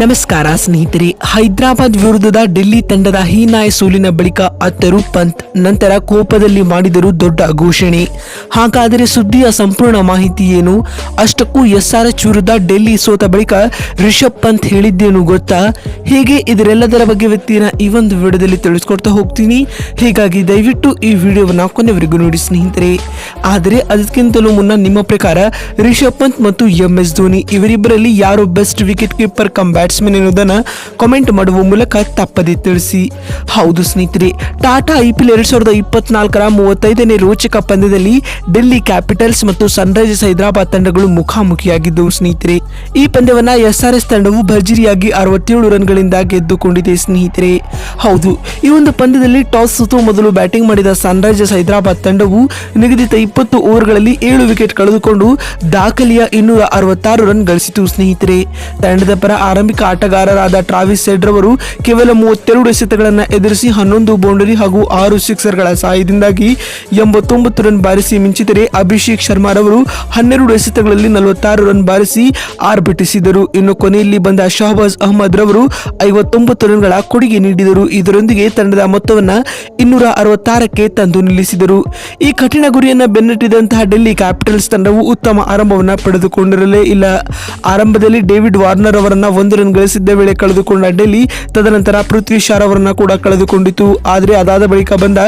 ನಮಸ್ಕಾರ ಸ್ನೇಹಿತರೆ, ಹೈದರಾಬಾದ್ ವಿರುದ್ಧದ ಡೆಲ್ಲಿ ತಂಡದ ಹೀನಾಯ ಸೋಲಿನ ಬಳಿಕ ಅತ್ತರು ಪಂತ್, ನಂತರ ಕೋಪದಲ್ಲಿ ಮಾಡಿದರು ದೊಡ್ಡ ಘೋಷಣೆ. ಹಾಗಾದರೆ ಸುದ್ದಿಯ ಸಂಪೂರ್ಣ ಮಾಹಿತಿ ಏನು? ಅಷ್ಟಕ್ಕೂ ಎಸ್ಆರ್ಎಚ್ ವಿರುದ್ಧ ಡೆಲ್ಲಿ ಸೋತ ಬಳಿಕ ರಿಷಬ್ ಪಂತ್ ಹೇಳಿದ್ದೇನು ಗೊತ್ತಾ? ಹೀಗೆ? ಇದರೆಲ್ಲದರ ಬಗ್ಗೆ ವ್ಯಕ್ತಿಯನ್ನ ಈ ಒಂದು ವಿಡಿಯೋದಲ್ಲಿ ತಿಳಿಸ್ಕೊಡ್ತಾ ಹೋಗ್ತೀನಿ. ಹೀಗಾಗಿ ದಯವಿಟ್ಟು ಈ ವಿಡಿಯೋವನ್ನು ಕೊನೆವರೆಗೂ ನೋಡಿ ಸ್ನೇಹಿತರೆ. ಆದರೆ ಅದಕ್ಕಿಂತಲೂ ಮುನ್ನ ನಿಮ್ಮ ಪ್ರಕಾರ ರಿಷಬ್ ಪಂತ್ ಮತ್ತು ಎಂ ಎಸ್ ಧೋನಿ ಇವರಿಬ್ಬರಲ್ಲಿ ಯಾರು best wicket keeper cum batsman ಎನ್ನುವುದನ್ನು ಕಾಮೆಂಟ್ ಮಾಡುವ ಮೂಲಕ ತಪ್ಪದೆ ತಿಳಿಸಿ. ಹೌದು ಸ್ನೇಹಿತರೆ, ಟಾಟಾ ಐ ಪಿ ಎಲ್ ಎರಡ್ ಸಾವಿರದ ಇಪ್ಪತ್ನಾಲ್ಕರ ಮೂವತ್ತೈದನೇ ರೋಚಕ ಪಂದ್ಯದಲ್ಲಿ ಡೆಲ್ಲಿ ಕ್ಯಾಪಿಟಲ್ಸ್ ಮತ್ತು ಸನ್ರೈಸರ್ಸ್ ಹೈದರಾಬಾದ್ ತಂಡಗಳು ಮುಖಾಮುಖಿಯಾಗಿದ್ದವು ಸ್ನೇಹಿತರೆ. ಈ ಪಂದ್ಯವನ್ನ ಎಸ್ಆರ್ಎಸ್ ತಂಡವು ಭರ್ಜರಿಯಾಗಿ ಅರವತ್ತೇಳು ರನ್ಗಳಿಂದ ಗೆದ್ದುಕೊಂಡಿದೆ ಸ್ನೇಹಿತರೆ. ಹೌದು, ಈ ಒಂದು ಪಂದ್ಯದಲ್ಲಿ ಟಾಸ್ ಸುತ್ತು ಮೊದಲು ಬ್ಯಾಟಿಂಗ್ ಮಾಡಿದ ಸನ್ರೈಸರ್ಸ್ ಹೈದರಾಬಾದ್ ತಂಡವು ನಿಗದಿತ ಇಪ್ಪತ್ತು ಓವರ್ಗಳಲ್ಲಿ ಏಳು ವಿಕೆಟ್ ಕಳೆದುಕೊಂಡು ದಾಖಲೆಯ ಇನ್ನೂರ ಅರವತ್ತಾರು ರನ್ ಗಳಿಸಿತು ಸ್ನೇಹಿತರೆ. ತಂಡದ ಪರ ಆರಂಭಿಕ ಆಟಗಾರರಾದ ಟ್ರಾವಿಸ್ ಸೆಡ್ ರವರು ಕೇವಲ ಮೂವತ್ತೆರಡು ಎಸೆತಗಳನ್ನು ಎದುರಿಸಿ ಹನ್ನೊಂದು ಬೌಂಡರಿ ಹಾಗೂ ಆರು ಸಿಕ್ಸರ್ಗಳ ಸಹಾಯದಿಂದಾಗಿ ಎಂಬತ್ತೊಂಬತ್ತು ರನ್ ಬಾರಿಸಿ ಮಿಂಚಿದರೆ ಅಭಿಷೇಕ್ ಶರ್ಮಾರವರು ಹನ್ನೆರಡು ಎಸೆತಗಳಲ್ಲಿ ನಲವತ್ತಾರು ರನ್ ಬಾರಿಸಿ ಆರ್ಭಟಿಸಿದರು ಇನ್ನು ಕೊನೆಯಲ್ಲಿ ಬಂದ ಶಹಬಾಜ್ ಅಹಮದ್ ರವರು ಐವತ್ತೊಂಬತ್ತು ರನ್ಗಳ ಕೊಡುಗೆ ನೀಡಿದರು. ಇದರೊಂದಿಗೆ ತಂಡದ ಮೊತ್ತವನ್ನು ಇನ್ನೂರ ಅರವತ್ತಾರಕ್ಕೆ ತಂದು ನಿಲ್ಲಿಸಿದರು. ಈ ಕಠಿಣ ಗುರಿಯನ್ನ ಬೆನ್ನಟ್ಟಿದಂತಹ ಡೆಲ್ಲಿ ಕ್ಯಾಪಿಟಲ್ಸ್ ತಂಡವು ಉತ್ತಮ ಆರಂಭವನ್ನು ಪಡೆದುಕೊಂಡಿರಲೇ ಇಲ್ಲ. ಆರಂಭದಲ್ಲಿ ಡೇವಿಡ್ ವಾರ್ನರ್ ಅವರನ್ನು ರನ್ ಗಳಿಸಿದ್ದ ವೇಳೆ ಕಳೆದುಕೊಂಡ ಡೆಲ್ಲಿ, ತದನಂತರ ಪೃಥ್ವಿ ಶಾ ಅವರನ್ನ ಕೂಡ ಕಳೆದುಕೊಂಡಿತು. ಆದರೆ ಅದಾದ ಬಳಿಕ ಬಂದ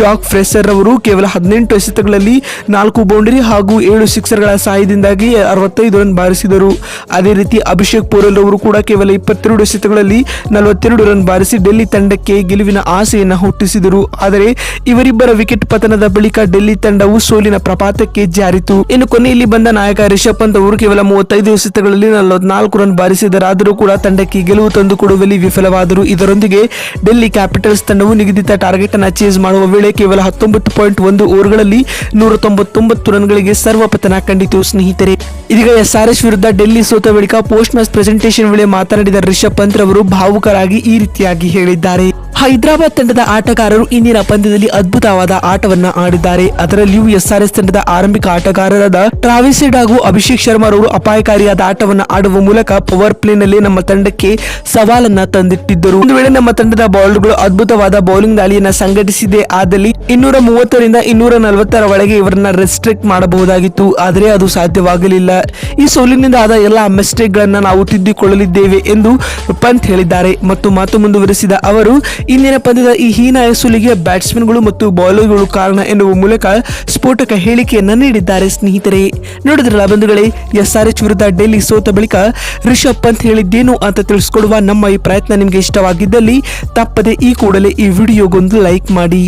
ಜಾಕ್ ಫ್ರೆಸರ್ ಅವರು ಕೇವಲ ಹದಿನೆಂಟು ಎಸೆತಗಳಲ್ಲಿ ನಾಲ್ಕು ಬೌಂಡರಿ ಹಾಗೂ ಏಳು ಸಿಕ್ಸರ್ಗಳ ಸಹಾಯದಿಂದಾಗಿ ಅರವತ್ತೈದು ರನ್ ಬಾರಿಸಿದರು. ಅದೇ ರೀತಿ ಅಭಿಷೇಕ್ ಪೋರೆಲ್ ಅವರು ಕೂಡ ಕೇವಲ ಇಪ್ಪತ್ತೆರಡು ಎಸೆತಗಳಲ್ಲಿ ನಲವತ್ತೆರಡು ರನ್ ಬಾರಿಸಿ ಡೆಲ್ಲಿ ತಂಡಕ್ಕೆ ಗೆಲುವಿನ ಆಸೆಯನ್ನು ಹುಟ್ಟಿಸಿದರು. ಆದರೆ ಇವರಿಬ್ಬರ ವಿಕೆಟ್ ಪತನದ ಬಳಿಕ ಡೆಲ್ಲಿ ತಂಡವು ಸೋಲಿನ ಪ್ರಪಾತಕ್ಕೆ ಜಾರಿತು. ಇನ್ನು ಕೊನೆಯಲ್ಲಿ ಬಂದ ನಾಯಕ ರಿಷಭ್ ಪಂತ್ ಅವರು ಕೇವಲ ಮೂವತ್ತೈದು ಎಸೆತಗಳಲ್ಲಿ ನಲವತ್ನಾಲ್ಕು ರನ್ ಬಾರಿಸಿದರಾದರೂ ಕೂಡ ತಂಡಕ್ಕೆ ಗೆಲುವು ತಂದುಕೊಡುವಲ್ಲಿ ವಿಫಲವಾದರು ಇದರೊಂದಿಗೆ ಡೆಲ್ಲಿ ಕ್ಯಾಪಿಟಲ್ಸ್ ತಂಡವು ನಿಗದಿತ ಟಾರ್ಗೆಟ್ ಅನ್ನು ಚೇಸ್ ಮಾಡುವ ವೇಳೆ ಕೇವಲ ಹತ್ತೊಂಬತ್ತು ಪಾಯಿಂಟ್ ಒಂದು ಓವರ್ಗಳಲ್ಲಿ ನೂರ ತೊಂಬತ್ತೊಂಬತ್ತು ರನ್ಗಳಿಗೆ ಸರ್ವಪತನ ಕಂಡಿತು. ಸ್ನೇಹಿತರೆ, ಇದೀಗ ಎಸ್ಆರ್ಎಸ್ ವಿರುದ್ಧ ಡೆಲ್ಲಿ ಸೋತ ಬಳಿಕ ಪೋಸ್ಟ್ ಮ್ಯಾಚ್ ಪ್ರೆಸೆಂಟೇಷನ್ ವೇಳೆ ಮಾತನಾಡಿದ ರಿಷಬ್ ಪಂತ್ ರವರು ಭಾವುಕರಾಗಿ ಈ ರೀತಿಯಾಗಿ ಹೇಳಿದ್ದಾರೆ. ಹೈದರಾಬಾದ್ ತಂಡದ ಆಟಗಾರರು ಇಂದಿನ ಪಂದ್ಯದಲ್ಲಿ ಅದ್ಭುತವಾದ ಆಟವನ್ನ ಆಡಿದ್ದಾರೆ. ಅದರಲ್ಲಿಯೂ ಎಸ್ಆರ್ಎಸ್ ತಂಡದ ಆರಂಭಿಕ ಆಟಗಾರರಾದ ಟ್ರಾವಿಸೆಡ್ ಹಾಗೂ ಅಭಿಷೇಕ್ ಶರ್ಮಾ ಅವರು ಅಪಾಯಕಾರಿಯಾದ ಆಟವನ್ನ ಆಡುವ ಮೂಲಕ ಪವರ್ ಪ್ಲೇನಲ್ಲಿ ನಮ್ಮ ತಂಡಕ್ಕೆ ಸವಾಲನ್ನ ತಂದಿಟ್ಟಿದ್ದರು. ಒಂದು ವೇಳೆ ನಮ್ಮ ತಂಡದ ಬೌಲರ್ಗಳು ಅದ್ಭುತವಾದ ಬೌಲಿಂಗ್ ದಾಳಿಯನ್ನ ಸಂಘಟಿಸಿದೆ ಆದಲ್ಲಿ ಇನ್ನೂರ ಮೂವತ್ತರಿಂದ ಇನ್ನೂರ ನಲವತ್ತರ ಒಳಗೆ ಇವರನ್ನ ರೆಸ್ಟ್ರಿಕ್ಟ್ ಮಾಡಬಹುದಾಗಿತ್ತು. ಆದರೆ ಅದು ಸಾಧ್ಯವಾಗಲಿಲ್ಲ. ಈ ಸೋಲಿನಿಂದ ಆದ ಎಲ್ಲ ಮಿಸ್ಟೇಕ್ ಗಳನ್ನ ನಾವು ತಿದ್ದಿಕೊಳ್ಳಲಿದ್ದೇವೆ ಎಂದು ಪಂತ್ ಹೇಳಿದ್ದಾರೆ. ಮತ್ತು ಮಾತು ಮುಂದುವರೆಸಿದ ಅವರು ಇಂದಿನ ಪಂದ್ಯದ ಈ ಹೀನಾಯ ಸುಲಿಗೆ ಬ್ಯಾಟ್ಸ್ಮನ್ಗಳು ಮತ್ತು ಬೌಲರ್ಗಳು ಕಾರಣ ಎನ್ನುವ ಮೂಲಕ ಸ್ಫೋಟಕ ಹೇಳಿಕೆಯನ್ನು ನೀಡಿದ್ದಾರೆ ಸ್ನೇಹಿತರೆ. ನೋಡಿದ್ರಲ್ಲ ಬಂಧುಗಳೇ, ಎಸ್ಆರ್ಎಚ್ ವಿರುದ್ಧ ಡೆಲ್ಲಿ ಸೋತ ಬಳಿಕ ರಿಷಬ್ ಪಂತ್ ಹೇಳಿದ್ದೇನು ಅಂತ ತಿಳಿಸ್ಕೊಡುವ ನಮ್ಮ ಈ ಪ್ರಯತ್ನ ನಿಮಗೆ ಇಷ್ಟವಾಗಿದ್ದಲ್ಲಿ ತಪ್ಪದೆ ಈ ಕೂಡಲೇ ಈ ವಿಡಿಯೋಗೊಂದು ಲೈಕ್ ಮಾಡಿ.